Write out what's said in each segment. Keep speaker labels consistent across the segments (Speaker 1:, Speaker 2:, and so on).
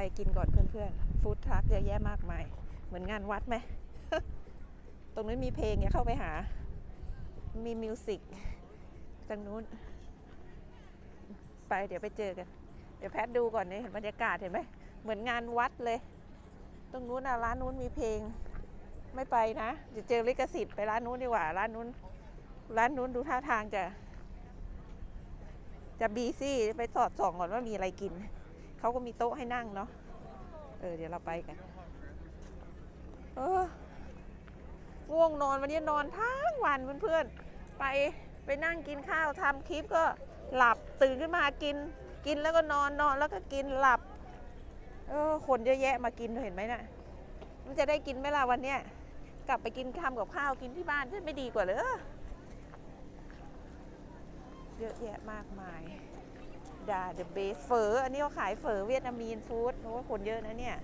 Speaker 1: อะไรกินก่อนเพื่อนๆ ฟู้ดทรัคเยอะแยะมากมาย เหมือนงานวัดไหม ตรงนู้นมีเพลงอย่าเข้าไปหา มีมิวสิกตรงนู้น ไปเดี๋ยวไปเจอกัน เดี๋ยวแพทดูก่อนเนี่ยเห็นบรรยากาศเห็นไหม เหมือนงานวัดเลย ตรงนู้นนะร้านนู้นมีเพลง ไม่ไปนะเดี๋ยวเจอลิขสิทธิ์ไปร้านนู้นดีกว่า ร้านนู้น ร้านนู้นดูท่าทางจะ จะบีซี่ไปสอดส่องก่อนว่ามีอะไรกิน เขาก็มีโต๊ะให้นั่งเนาะเออเดี๋ยวเราไปกันเออง่วงนอนวันนี้นอนทั้งวันเพื่อนๆไปไปนั่งกินข้าวทำคลิปก็หลับตื่นขึ้นมากิน กินแล้วก็นอนนอนแล้วก็กินหลับเออคนเยอะแยะมากินเห็นไหมน่ะมันจะได้กินไหมล่ะวันเนี้ยกลับไปกินข้าวกับข้าวกินที่บ้านจะไม่ดีกว่าเหรอเยอะแยะมากมาย ดาเดอะเบสเฟออันนี้เขาขายเฟอเวียดนามีนฟู้ดเพราะว่าคนเยอะนะเนี่ย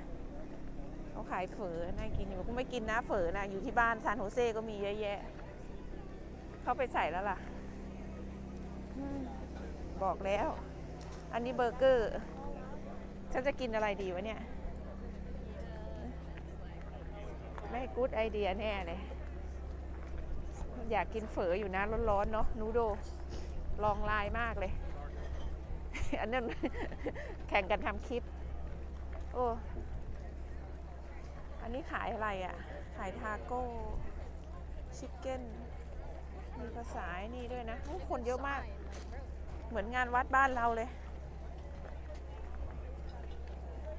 Speaker 1: เขาขายเฟอน่ากินอยู่กูไม่กินนะเฟอนะอยู่ที่บ้านซานโฮเซก็มีเยอะแยะ เขาไปใส่แล้วล่ะ บอกแล้ว อันนี้เบอร์เกอร์ฉันจะกินอะไรดีวะเนี่ย ไม่กู๊ดไอเดียแน่เลยอยากกินเฝออยู่นะร้อนๆเนาะนูโดลองลายมากเลย อันนั้นแข่งกันทำคลิป โอ้ อันนี้ขายอะไรอะ่ะ ขายทาโก้ ชิคเก้น มีภาษาไอ้นี่ด้วยนะโอ้คนเยอะมาก เหมือนงานวัดบ้านเราเลย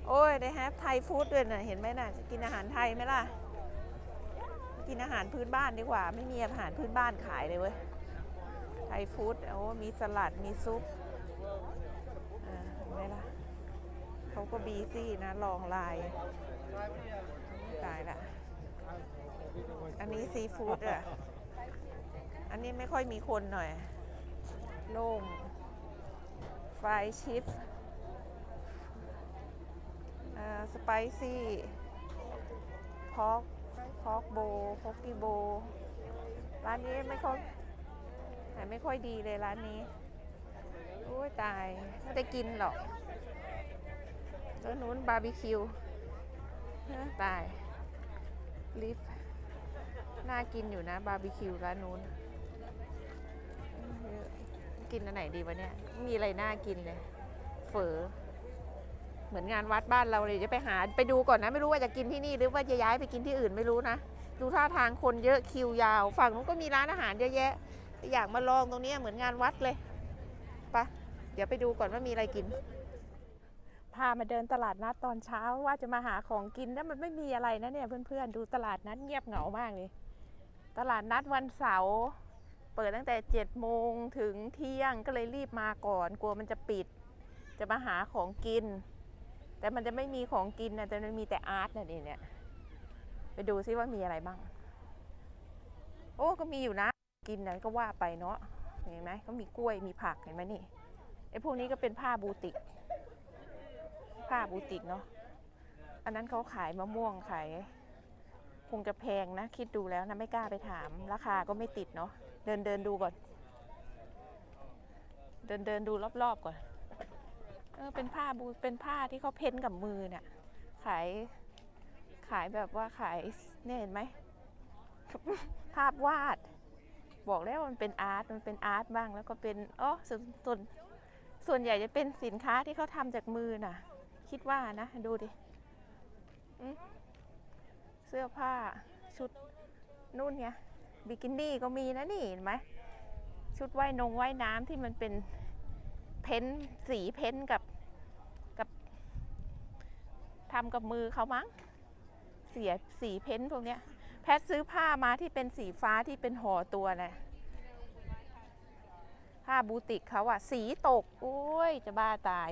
Speaker 1: โอ้ย ได้แฮปไทยฟู้ดด้วยนะเห็นไหมน่ะ จะกินอาหารไทยไหมล่ะ กินอาหารพื้นบ้านดีกว่า ไม่มีอาหารพื้นบ้านขายเลยเว้ยไทยฟู้ดโอ้มีสลัด มีซุป ไหมล่ะเขาก็บีซี่นะลองลายตายละอันนี้ซีฟู้ดอะ อันนี้ไม่ค่อยมีคนหน่อย โล่งไฟชิปสไปซี่พอกพอกโบพอกกีโบ ร้านนี้ไม่ค่อยไม่ค่อยดีเลยร้านนี้ โอ้ยตาย ไม่ได้กินหรอกแล้วนู้นบาร์บีคิวตาย ลิฟน่ากินอยู่นะบาร์บีคิวร้านนู้น กินอันไหนดีวะเนี่ย มีอะไรน่ากินเลยเฝอเหมือนงานวัดบ้านเราเลยจะไปหาไปดูก่อนนะ ไม่รู้ว่าจะกินที่นี่หรือว่าจะย้ายไปกินที่อื่นไม่รู้นะ ดูท่าทางคนเยอะคิวยาว ฝั่งนู้นก็มีร้านอาหารเยอะแยะ อยากมาลองตรงนี้เหมือนงานวัดเลย ปะเดี๋ยวไปดูก่อนว่ามีอะไรกิน พามาเดินตลาดนัดตอนเช้าว่าจะมาหาของกินแล้วมันไม่มีอะไรนะเนี่ยเพื่อนๆดูตลาดนัดเงียบเหงามากเลยตลาดนัดวันเสาร์เปิดตั้งแต่7จ็ดโมงถึงเที่ยงก็เลยรีบมาก่อนกลัวมันจะปิด จะมาหาของกิน แต่มันจะไม่มีของกินนะแต่มันมีแต่อาร์ตนะนี่เนี่ยไปดูซิว่ามีอะไรบ้าง โอ้ก็มีอยู่นะ กินอะก็ว่าไปเนาะ เห็นไหมก็มีกล้วยมีผักเห็นไหมนี่ไอ้พวกนี้ก็เป็นผ้าบูติก ผ้าบูติกเนาะอันนั้นเขาขายมะม่วงขายคงจะแพงนะ คิดดูแล้วนะไม่กล้าไปถาม ราคาก็ไม่ติดเนาะเดินเดินดูก่อน เดินเดินดูรอบๆก่อนเออเป็นผ้าบูเป็นผ้าที่เขาเพ้นกับมือเนี่ยขายขายแบบว่าขายเนี่ยเห็นไหมภาพวาด บอกแล้วมันเป็นอาร์ตมันเป็นอาร์ตบ้างแล้วก็เป็นอ๋อส่วนส่วนส่วนใหญ่จะเป็นสินค้าที่เขาทำจากมือน่ะ คิดว่านะดูดิเสื้อผ้าชุดนู่นไงบิกินี่ก็มีนะนี่เห็นไหมชุดว่ายนงว่ายน้ำที่มันเป็นเพ้นสีเพ้นกับกับทำกับมือเขามั้งเสียสีเพ้นพวกเนี้ย พทซื้อผ้ามาที่เป็นสีฟ้าที่เป็นห่อตัวนะผ้าบูติกเขาอะสีตก โอ้ย จะบ้าตาย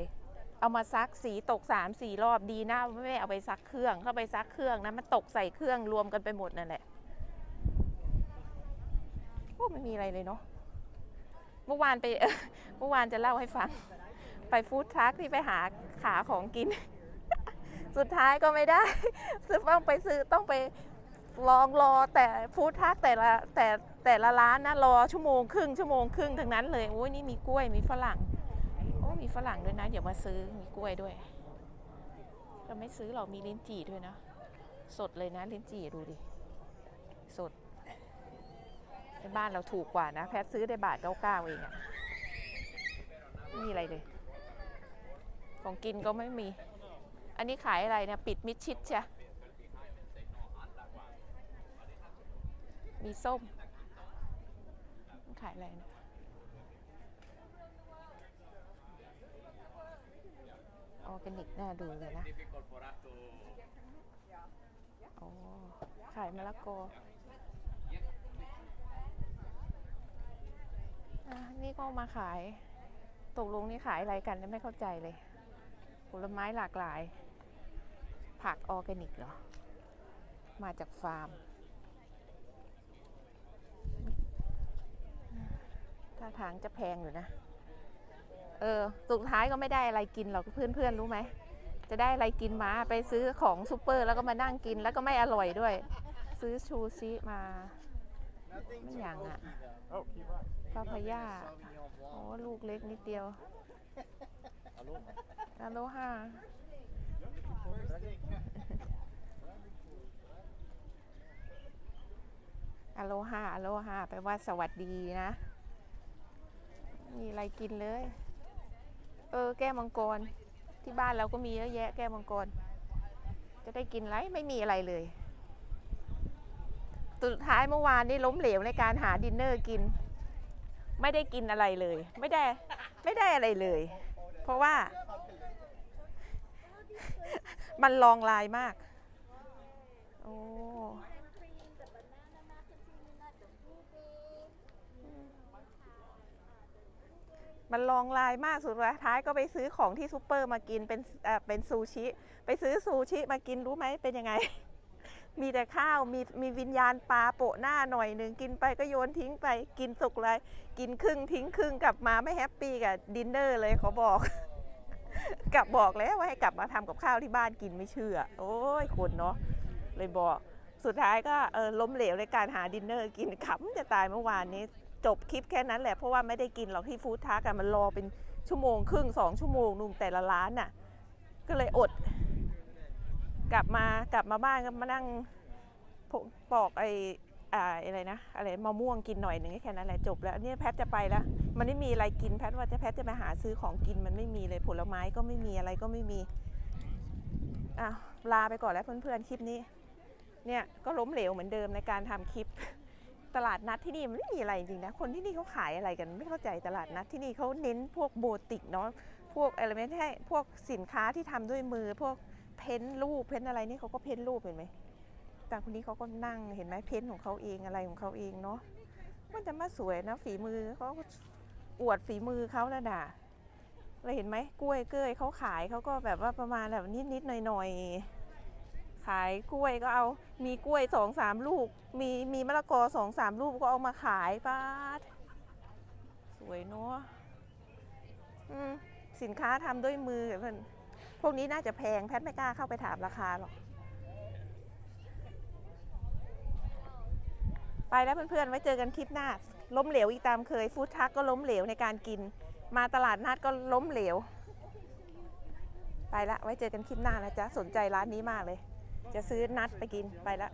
Speaker 1: เอามาซักสีตกสามสี่รอบดีนะไม่เอาไปซักเครื่องเข้าไปซักเครื่องนะมันตกใส่เครื่องรวมกันไปหมดนั่นแหละโอ้ไม่มีอะไรเลยเนาะเมื่อวานไปเมื่อวานจะเล่าให้ฟัง ไปฟู้ดทรัคที่ไปหาขาของกิน สุดท้ายก็ไม่ได้ต้องไปซื้อต้องไป ลองรอแต่ฟู้ดทักแต่ละแต่แต่ละร้านนะรอชั่วโมงครึ่งชั่วโมงครึ่งทั้งนั้นเลยโอ้ยนี่มีกล้วยมีฝรั่งโอ้มีฝรั่งด้วยนะเดี๋ยวมาซื้อมีกล้วยด้วยเราไม่ซื้อเรามีลิ้นจี่ด้วยนะสดเลยนะลิ้นจี่ดูดิสดในบ้านเราถูกกว่านะ แพทซื้อได้บาทเก้าเก้าเองอะไม่มีอะไรเลย ของกินก็ไม่มี อันนี้ขายอะไรเนี่ยปิดมิดชิดใช่ มีส้ม ขายอะไรนะออร์แกนิกน่าดูเลยนะโอ้ขายมะละกออะนี่ก็มาขาย ตกลงนี่ขายอะไรกันไม่เข้าใจเลย ผลไม้หลากหลาย ผักออร์แกนิกเหรอ มาจากฟาร์ม ท่าทางจะแพงอยู่นะ เออ สุดท้ายก็ไม่ได้อะไรกินหรอกเพื่อนๆรู้ไหม จะได้อะไรกินมาไปซื้อของซูเปอร์แล้วก็มานั่งกินแล้วก็ไม่อร่อยด้วย ซื้อชูชิมาไม่อย่างอะปาพยาโอ้ลูกเล็กนิดเดียวอโลฮาอโลฮาอโลฮาแปลว่าสวัสดีนะ มีอะไรกินเลย เออ แก้มังกร ที่บ้านเราก็มีเยอะแยะ แก้มังกร จะได้กินไรไม่มีอะไรเลยสุดท้ายเมื่อวานนี่ล้มเหลวในการหาดินเนอร์กิน ไม่ได้กินอะไรเลย ไม่ได้ ไม่ได้อะไรเลย เพราะว่า มันลองลายมาก โอ้ มันลองลายมากสุดท้ายก็ไปซื้อของที่ซูเปอร์มากินเป็นเป็นซูชิ ไปซื้อซูชิมากินรู้ไหมเป็นยังไง มีแต่ข้าวมีมีวิญญาณปลาโปะหน้าหน่อยหนึ่งกินไปก็โยนทิ้งไปกินสุกเลยกินครึ่งทิ้งครึ่งกลับมาไม่แฮปปี้กับดินเนอร์เลยเขาบอกกลับบอกแล้วว่าให้กลับมาทำกับข้าวที่บ้านกินไม่เชื่อ โอ้ยคนเนาะเลยบอกสุดท้ายก็เออล้มเหลวในการหาดินเนอร์กินขำจะตายเมื่อวานนี้ จบคลิปแค่นั้นแหละเพราะว่าไม่ได้กินหรอกที่ฟู้ดทาร์กันมันรอเป็นชั่วโมงครึ่งสองชั่วโมงนุ่งแต่ละร้านน่ะ ก็เลยอด กลับมากลับมาบ้านก็มานั่งปอกไอ้อะไรนะอะไรมะม่วงกินหน่อยหนึ่งแค่นั้นแหละจบแล้วอันเนี่ยแพทจะไปแล้ว มันไม่มีอะไรกินแพทว่าจะแพทจะไปหาซื้อของกินมันไม่มีเลยผลไม้ก็ไม่มีอะไรก็ไม่มีอะลาไปก่อนแล้วเพื่อนๆคลิปนี้ เนี่ยก็ล้มเหลวเหมือนเดิมในการทำคลิป ตลาดนัดที่นี่มันไม่มีอะไรจริงนะ คนที่นี่เขาขายอะไรกันไม่เข้าใจตลาดนัดที่นี่เขาเน้นพวกโบติกเนาะ พวกอะไรไม่ใช่พวกสินค้าที่ทำด้วยมือ พวกเพ้นท์รูปเพ้นท์อะไรนี่เขาก็เพ้นท์รูปเห็นไหมแต่คนนี้เขาก็นั่งเห็นไหมเพ้นท์ของเขาเองอะไรของเขาเองเนาะ มันจะมาสวยนะฝีมือเขาอวดฝีมือเขาแล้วด่าเราเห็นไหมกล้วยเกล้ยเขาขายเขาก็แบบว่าประมาณแบบนิดๆหน่อยๆ ขายกล้วยก็เอามีกล้วยสองสามลูก มีมีมะละกอสองสามลูกก็เอามาขายป้าดสวยเนาะสินค้าทำด้วยมือเพื่อนพวกนี้น่าจะแพงแพทไม่กล้าเข้าไปถามราคาหรอก ไปแล้วเพื่อนๆ ไว้เจอกันคลิปหน้า ล้มเหลวอีกตามเคย ฟู้ดทักก็ล้มเหลวในการกิน มาตลาดนัดก็ล้มเหลว ไปละไว้เจอกันคลิปหน้านะจ๊ะ สนใจร้านนี้มากเลย จะซื้อนัดไปกินไปละ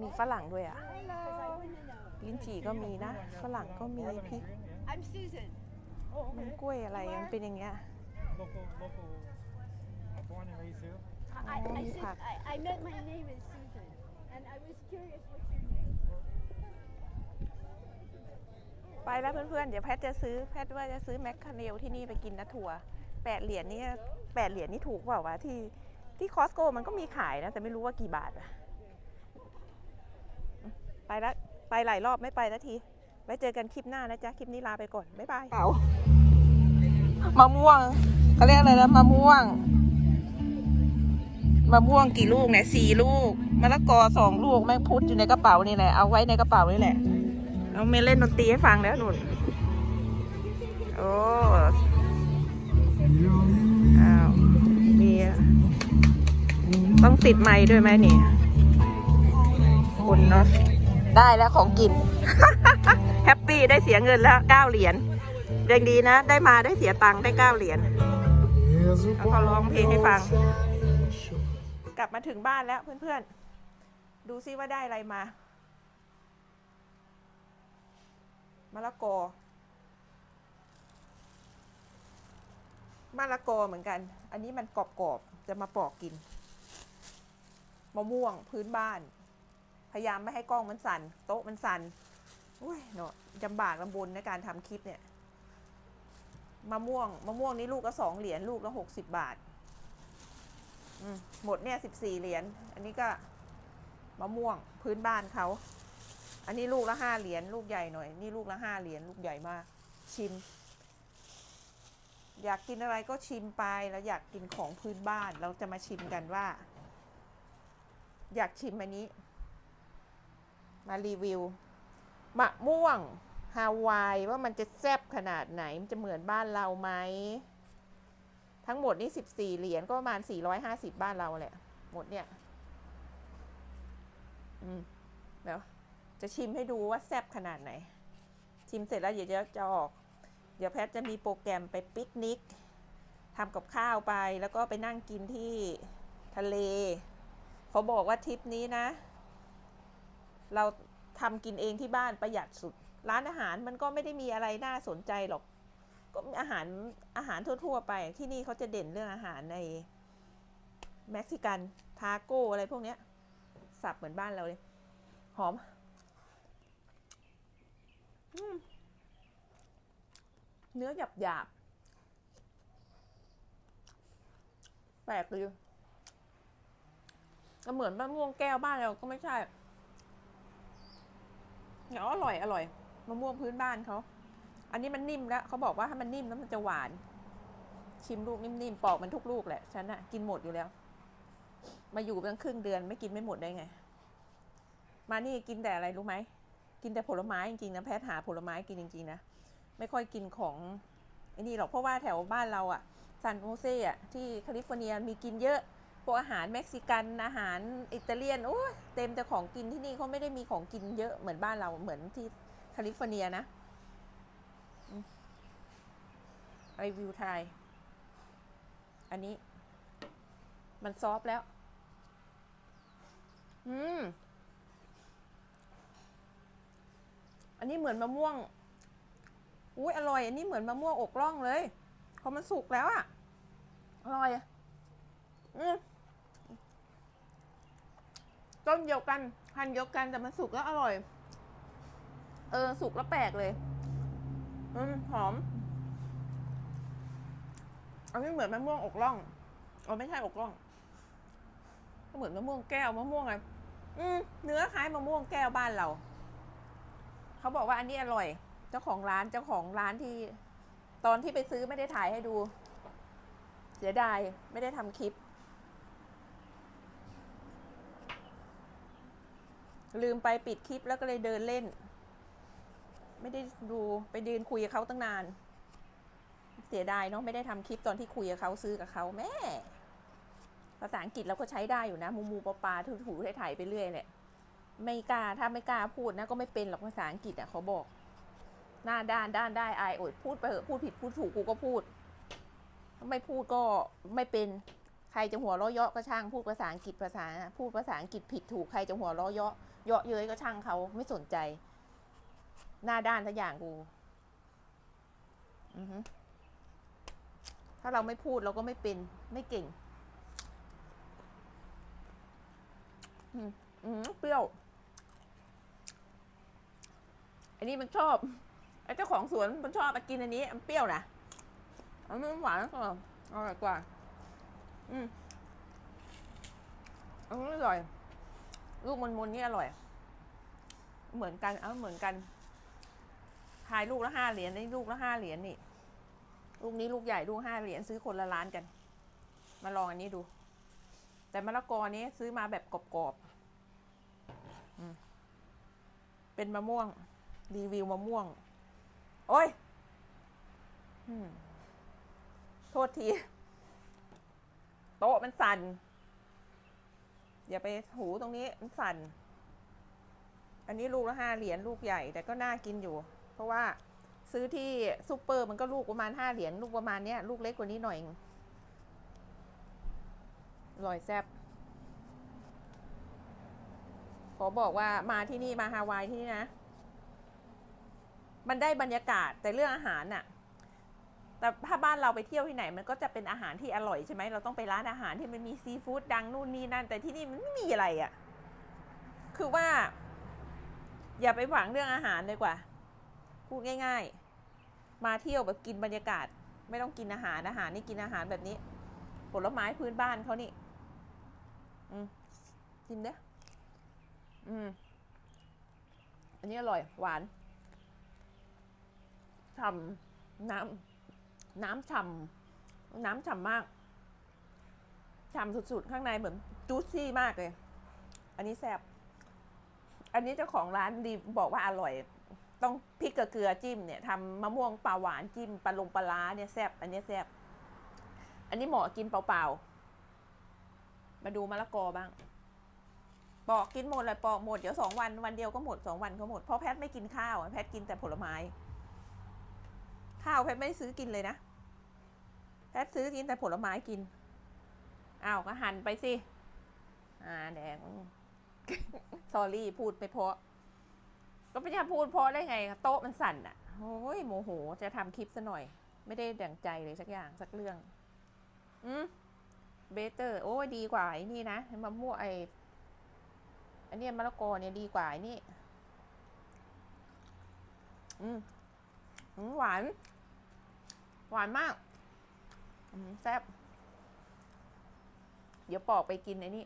Speaker 1: มีฝรั่งด้วยอะ ลิ้นจี่ก็มีนะ ฝรั่งก็มีพริก
Speaker 2: I'm Susan.
Speaker 1: มันกล้วยอะไรมันเป็นอย่างเงี้ย
Speaker 3: local local born and raised here.
Speaker 2: I,
Speaker 1: Oh,
Speaker 2: I,
Speaker 1: you
Speaker 2: said,
Speaker 1: have-
Speaker 2: I, I meant my name is Susan, and I was curious what's your name.
Speaker 1: ไปแล้วเพื่อนๆ เดี๋ยวแพทย์จะซื้อแพทย์ว่าจะซื้อแมคคาเนลที่นี่ไปกินนะถั่ว แปดเหรียญนี่แปดเหรียญนี่ถูกเปล่าวะที่ที่คอสโกมันก็มีขายนะ แต่ไม่รู้ว่ากี่บาทอะไปแล้วไปหลายรอบไม่ไปล้วที ไว้เจอกันคลิปหน้านะจ๊ะ คลิปนี้ลาไปก่อน บ๊ายบายเปามะม่วงเขาเรียกอะไรนะมะม่วงมะม่วงกี่ลูกเนี่ยสี่ลูกมะละกอสองลูกแม่งพุดอยู่ในกระเป๋านี่แหละเอาไว้ในกระเป๋านี่แหละเอาเมเล่นดนตรีให้ฟังแล้วหนุนโอ้ อ้าวมีต้องติดไม้ด้วยไหมนี่คุณเนาะได้แล้วของกิน แฮปปี้ได้เสียเงินแล้วเก้าเหรียญยังดีนะ ได้มาได้เสียตังค์ได้เก้าเหรียญแล้วก็ร้องเพลงให้ฟัง กลับมาถึงบ้านแล้วเพื่อนๆ ดูซิว่าได้อะไรมา มะละกอ มะละกอเหมือนกัน อันนี้มันกรอบๆ จะมาปอกกิน มะม่วงพื้นบ้าน พยายามไม่ให้กล้องมันสัน่น โต๊ะมันสัน่นอุ้ยเนาะจำบากลำบนในการทำคลิปเนี่ย มะม่วง มะม่วงนี้ลูกละสองเหรียญ ลูกละหกสิบบาทมหมดเนี่ยสิบสี่เหรียญ อันนี้ก็มะม่วงพื้นบ้านเขา อันนี้ลูกละห้าเหรียญ ลูกใหญ่หน่อย นี่ลูกละห้าเหรียญ ลูกใหญ่มาก ชิม อยากกินอะไรก็ชิมไปแล้วอยากกินของพื้นบ้านเราจะมาชิมกันว่า อยากชิมอันนี้ มารีวิวมะม่วงฮาวายว่ามันจะแซ่บขนาดไหน มันจะเหมือนบ้านเราไหม ทั้งหมดนี่สิบสี่เหรียญก็ประมาณสี่ร้อยห้าสิบบ้านเราแหละ หมดเนี่ย อืมเดี๋ยวจะชิมให้ดูว่าแซ่บขนาดไหน ชิมเสร็จแล้วเดี๋ยวจะออก ดี๋ยวแพทจะมีโปรแกรมไปปิกนิกทำกับข้าวไปแล้วก็ไปนั่งกินที่ทะเล เขาบอกว่าทริปนี้นะ เราทำกินเองที่บ้านประหยัดสุด ร้านอาหารมันก็ไม่ได้มีอะไรน่าสนใจหรอก ก็อาหารอาหารทั่ว ๆ ไปที่นี่เขาจะเด่นเรื่องอาหารในเม็กซิกันทาโก้อะไรพวกเนี้ยสับเหมือนบ้านเราเลย หอม อืม เนื้อหยาบหยาบแปลกเลยก็เหมือนมะม่วงแก้วบ้านเราก็ไม่ใช่เดี๋ยวอร่อยอร่อยมะม่วงพื้นบ้านเขาอันนี้มันนิ่มแล้วเขาบอกว่าถ้ามันนิ่มแล้วมันจะหวาน ชิมลูกนิ่มๆปอกมันทุกลูกแหละฉันอะกินหมดอยู่แล้ว มาอยู่ตั้งครึ่งเดือนไม่กินไม่หมดได้ไง มานี่กินแต่อะไรรู้ไหมกินแต่ผลไม้จริงๆนะแพทย์หาผลไม้กินจริงๆนะ ไม่ค่อยกินของไอ้นี่หรอกเพราะว่าแถวบ้านเราอะซานโฮเซอะที่แคลิฟอร์เนียมีกินเยอะพวกอาหารเม็กซิกันอาหารอิตาเลียนโอ้เต็มแต่ของกินที่นี่เขาไม่ได้มีของกินเยอะเหมือนบ้านเราเหมือนที่แคลิฟอร์เนียนะรีวิวไทย อันนี้ มันซอฟแล้ว อืม อันนี้เหมือนมะม่วง อุ้ยอร่อย อันนี้เหมือนมะม่วงอกล่องเลยพอมันสุกแล้วอะอร่อยอะอืมต้นเดียวกันพันธุ์เดียวกันแต่มันสุกแล้วอร่อย เออ สุกแล้วแปลกเลย อืมหอม อันนี้เหมือนมะม่วงอกล่องอ๋อไม่ใช่อกล่องก็เหมือนมะม่วงแก้วมะม่วงอะไรอืมเนื้อคล้ายมะม่วงแก้วบ้านเรา เขาบอกว่าอันนี้อร่อย เจ้าของร้านเจ้าของร้านที่ ตอนที่ไปซื้อไม่ได้ถ่ายให้ดู เสียดายไม่ได้ทำคลิป ลืมไปปิดคลิปแล้วก็เลยเดินเล่น ไม่ได้ดูไปเดินคุยกับเขาตั้งนาน เสียดายเนาะไม่ได้ทำคลิปตอนที่คุยกับเขาซื้อกับเขาแม่ ภาษาอังกฤษเราก็ใช้ได้อยู่นะ มูมูปาปาถูถูไถ่ายไปเรื่อยแหละไม่กล้าถ้าไม่กล้าพูดนะก็ไม่เป็นหรอกภาษาอังกฤษอะเขาบอก หน้าด้านด้านได้อายโอดพูดไปเถอะพูดผิดพูดถูกกูก็พูด ไม่พูดก็ไม่เป็นใครจะหัวเราะเยาะก็ช่างพูดภาษาอังกฤษภาษาพูดภาษาอังกฤษผิดถูกใครจะหัวเราะเยาะเยาะเย้ยก็ช่างเขาไม่สนใจ หน้าด้านทุกอย่างกูถ้าเราไม่พูดเราก็ไม่เป็น ไม่เก่งอืมอืมเปรี้ยว อันนี้มันชอบ เจ้าของสวนมันชอบมากินอันนี้มันเปรี้ยวนะอันนี้มันหวานกว่าอร่อยกว่า อืมอันนี้อร่อย ลูกมันมนนี่อร่อย เหมือนกันเอาเหมือนกันขายลูกละห้าเหรียญนี่ลูกละห้าเหรียญนี่ ลูกนี้ลูกใหญ่ลูกห้าเหรียญซื้อคนละล้านกัน มาลองอันนี้ดู แต่มะละกอนี้ซื้อมาแบบกรอบๆเป็นมะม่วง รีวิวมะม่วง โอ้ยโทษที โต๊ะมันสั่น อย่าไปถูตรงนี้มันสั่น อันนี้ลูกละห้าเหรียญลูกใหญ่ แต่ก็น่ากินอยู่ เพราะว่าซื้อที่ซูเปอร์มันก็ลูกประมาณห้าเหรียญลูกประมาณเนี้ยลูกเล็กกว่านี้หน่อยเองอร่อยแซ่บขอบอกว่ามาที่นี่มาฮาวายที่นี่นะ มันได้บรรยากาศแต่เรื่องอาหารน่ะแต่ถ้าบ้านเราไปเที่ยวที่ไหน มันก็จะเป็นอาหารที่อร่อยใช่ไหมเราต้องไปร้านอาหารที่มันมีซีฟู้ดดังนู่นนี่นั่น แต่ที่นี่มันไม่มีอะไรอะ่ะ คือว่า อย่าไปหวังเรื่องอาหารเลยกว่า พูดง่าย ๆ มาเที่ยวแบบกินบรรยากาศ ไม่ต้องกินอาหารอาหารนี่กินอาหารแบบนี้ ผลไม้พื้นบ้านเขานี่ อืมชิมเด้ออืม อันนี้อร่อย หวาน ฉ่ำน้ำน้ำฉ่ำน้ำฉ่ำมากฉ่ำสุดๆ ข้างในเหมือนจูซี่มากเลย อันนี้แซ่บอันนี้เจ้าของร้านดีบอกว่าอร่อย ต้องพริกกับเกลือจิ้มเนี่ยทำมะม่วงปลาหวานจิ้มปลาลงปลาร้าเนี่ยแซ่บอันนี้แซ่บอันนี้เหมาะกินเปล่าๆ มาดูมะละกอบ้างปอกกินหมดเลยปอกหมดเดี๋ยวสองวันวันเดียวก็หมดสองวันก็หมดเพราะแพทไม่กินข้าวแพทกินแต่ผลไม้ ข้าวแพทไม่ได้ซื้อกินเลยนะ แพทซื้อกินแต่ผลไม้กินอ้าวก็หั่นไปสิ อ่าแดงซอรี่พูดไปเพราะ ก็ไม่ใช่พูดเพราะได้ไง โต๊ะมันสั่นอะโอ้ยโมโห จะทำคลิปซะหน่อย ไม่ได้ดั่งใจเลยสักอย่างสักเรื่อง อืมเบเตอร์ โอ้ยดีกว่าไอ้นี่นะมะม่วงไออันนี้มะละกอเนี่ยดีกว่าไอ้นี่ อืมหวาน หวานมากแซ่บ เดี๋ยวปอกไปกินไอ้นี่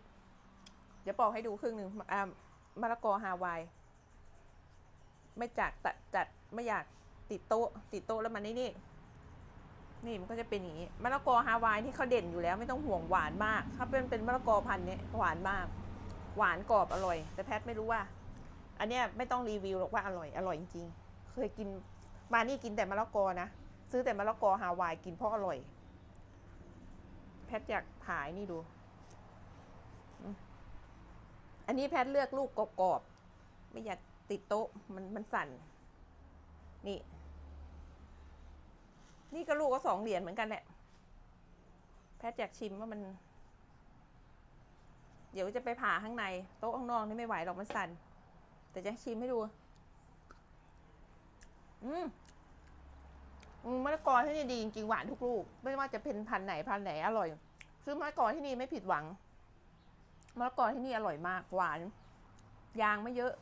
Speaker 1: เดี๋ยวปอกให้ดูครึ่งหนึ่งอ่ามะละกอฮาวาย ไม่จัดตัดจัดไม่อยากติดโต๊ะ ติดโต๊ะแล้วมันนี่นี่นี่มันก็จะเป็นอย่างนี้มะละกอฮาวายที่เขาเด่นอยู่แล้วไม่ต้องห่วงหวานมาก ถ้าเป็นเป็นมะละกอพันธุ์นี้หวานมาก หวานกรอบอร่อย แต่แพทไม่รู้ว่า อันเนี้ยไม่ต้องรีวิวหรอกว่าอร่อยอร่อยจริงๆเคยกินมานี่กินแต่มะละกอนะ ซื้อแต่มะละกอฮาวายกินเพราะอร่อย แพทอยากถ่ายนี่ดู อันนี้แพทเลือกลูกกรอบๆไม่อยากติดโต๊ะมันมันสั่น นี่ นี่ก็ลูกก็สองเหรียญเหมือนกันแหละ แพทอยากชิมว่ามัน เดี๋ยวจะไปผ่าข้างใน โต๊ะข้างนอกนี่ไม่ไหวหรอกมันสั่น แต่จะชิมให้ดู อืม อืมมะละกอที่นี่ดีจริงๆหวานทุกลูก ไม่ว่าจะเป็นพันธุ์ไหนพันธุ์ไหนอร่อย ซื้อมะละกอที่นี่ไม่ผิดหวังมะละกอที่นี่อร่อยมากหวาน ยางไม่เยอะ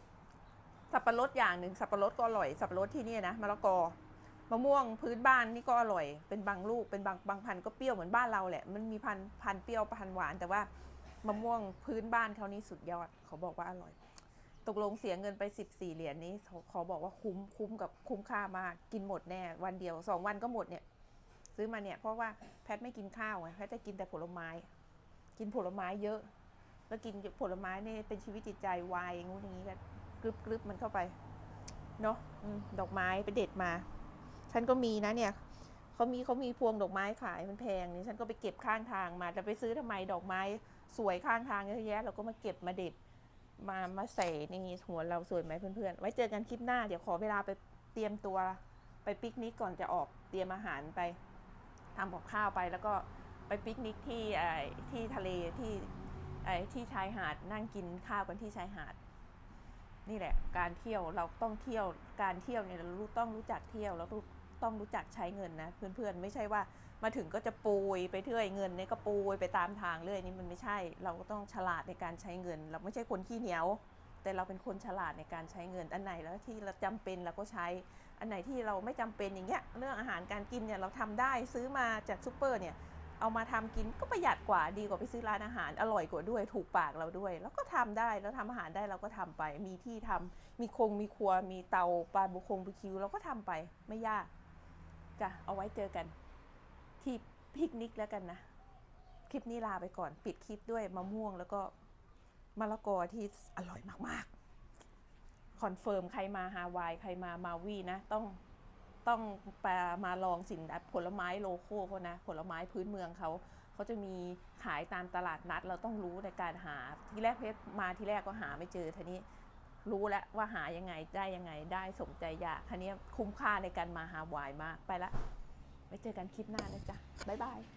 Speaker 1: สับปะรดอย่างหนึ่งสับปะรดก็อร่อยสับปะรดที่นี่นะมะละกอมะม่วงพื้นบ้านนี่ก็อร่อย เป็นบางลูกเป็นบางบางพันธุ์ก็เปรี้ยวเหมือนบ้านเราแหละ มันมีพันธุ์พันธุ์เปรี้ยวพันธุ์หวานแต่ว่ามะม่วงพื้นบ้านเขานี่สุดยอดเขาบอกว่าอร่อย ตกลงเสียเงินไป 14 เหรียญนี้ขอบอกว่าคุ้มคุ้มกับคุ้มค่ามากกินหมดแน่ วันเดียวสองวันก็หมดเนี่ย ซื้อมาเนี่ยเพราะว่าแพทไม่กินข้าวไงแพทจะกินแต่ผลไม้ กินผลไม้เยอะ แล้วกินผลไม้เนี่ยเป็นชีวิตจิตใจวายอย่างงู้นอย่างนี้กันกรึบกรึบมันเข้าไปเนาะอดอกไม้ไปเด็ดมา ฉันก็มีนะเนี่ยเขามีเขามีพวงดอกไม้ขายมันแพงนี่ฉันก็ไปเก็บข้างทางมาจะไปซื้อทำไมดอกไม้สวยข้างทางเยอะแยะเราก็มาเก็บมาเด็ด มามาใส่ในหัวเราสวยไหมเพื่อนๆ ไว้เจอกันคลิปหน้า เดี๋ยวขอเวลาไปเตรียมตัวไปปิกนิกก่อนจะออกเตรียมอาหารไปทำกับข้าวไปแล้วก็ไปปิกนิกที่ไอ้ที่ทะเลที่ไอ้ที่ชายหาดนั่งกินข้าวกันที่ชายหาด นี่แหละ การเที่ยวเราต้องเที่ยวการเที่ยวเนี่ยเราต้องรู้จักเที่ยวแล้วก็ต้องรู้จักใช้เงินนะเพื่อนๆ ไม่ใช่ว่า มาถึงก็จะปูยไปเรื่อยเงินเนี่ยก็ปูยไปตามทางเรื่อยนี่มันไม่ใช่ เราก็ต้องฉลาดในการใช้เงิน เราไม่ใช่คนขี้เหนียว แต่เราเป็นคนฉลาดในการใช้เงิน อันไหนแล้วที่เราจำเป็นเราก็ใช้ อันไหนที่เราไม่จำเป็นอย่างเงี้ยเรื่องอาหารการกินเนี่ยเราทำได้ซื้อมาจากซูเปอร์เนี่ยเอามาทำกินก็ประหยัดกว่าดีกว่าไปซื้อร้านอาหารอร่อยกว่าด้วย ถูกปากเราด้วย แล้วก็ทำได้แล้วทำอาหารได้เราก็ทำไป มีที่ทำมีคงมีครัว มีเตาปลาบุคงบุคิวเราก็ทำไปไม่ยากจ้ะเอาไว้เจอกัน ที่พิกนิกแล้วกันนะ คลิปนี้ลาไปก่อน ปิดคลิปด้วยมะม่วงแล้วก็มะละกอที่อร่อยมากๆ คอนเฟิร์มใครมาฮาวาย ใครมามาวีนะ ต้องต้องไปมาลองสินค้าผลไม้โลโก้เขานะ ผลไม้พื้นเมืองเขาเขาจะมีขายตามตลาดนัด เราต้องรู้ในการหาที่แรกเพชรมาที่แรกก็หาไม่เจอทีนี้รู้แล้วว่าหายังไงได้ยังไงได้สมใจอยากทีนี้คุ้มค่าในการมาฮาวายมากไปละ เจอกันคลิปหน้านะจ๊ะบ๊ายบาย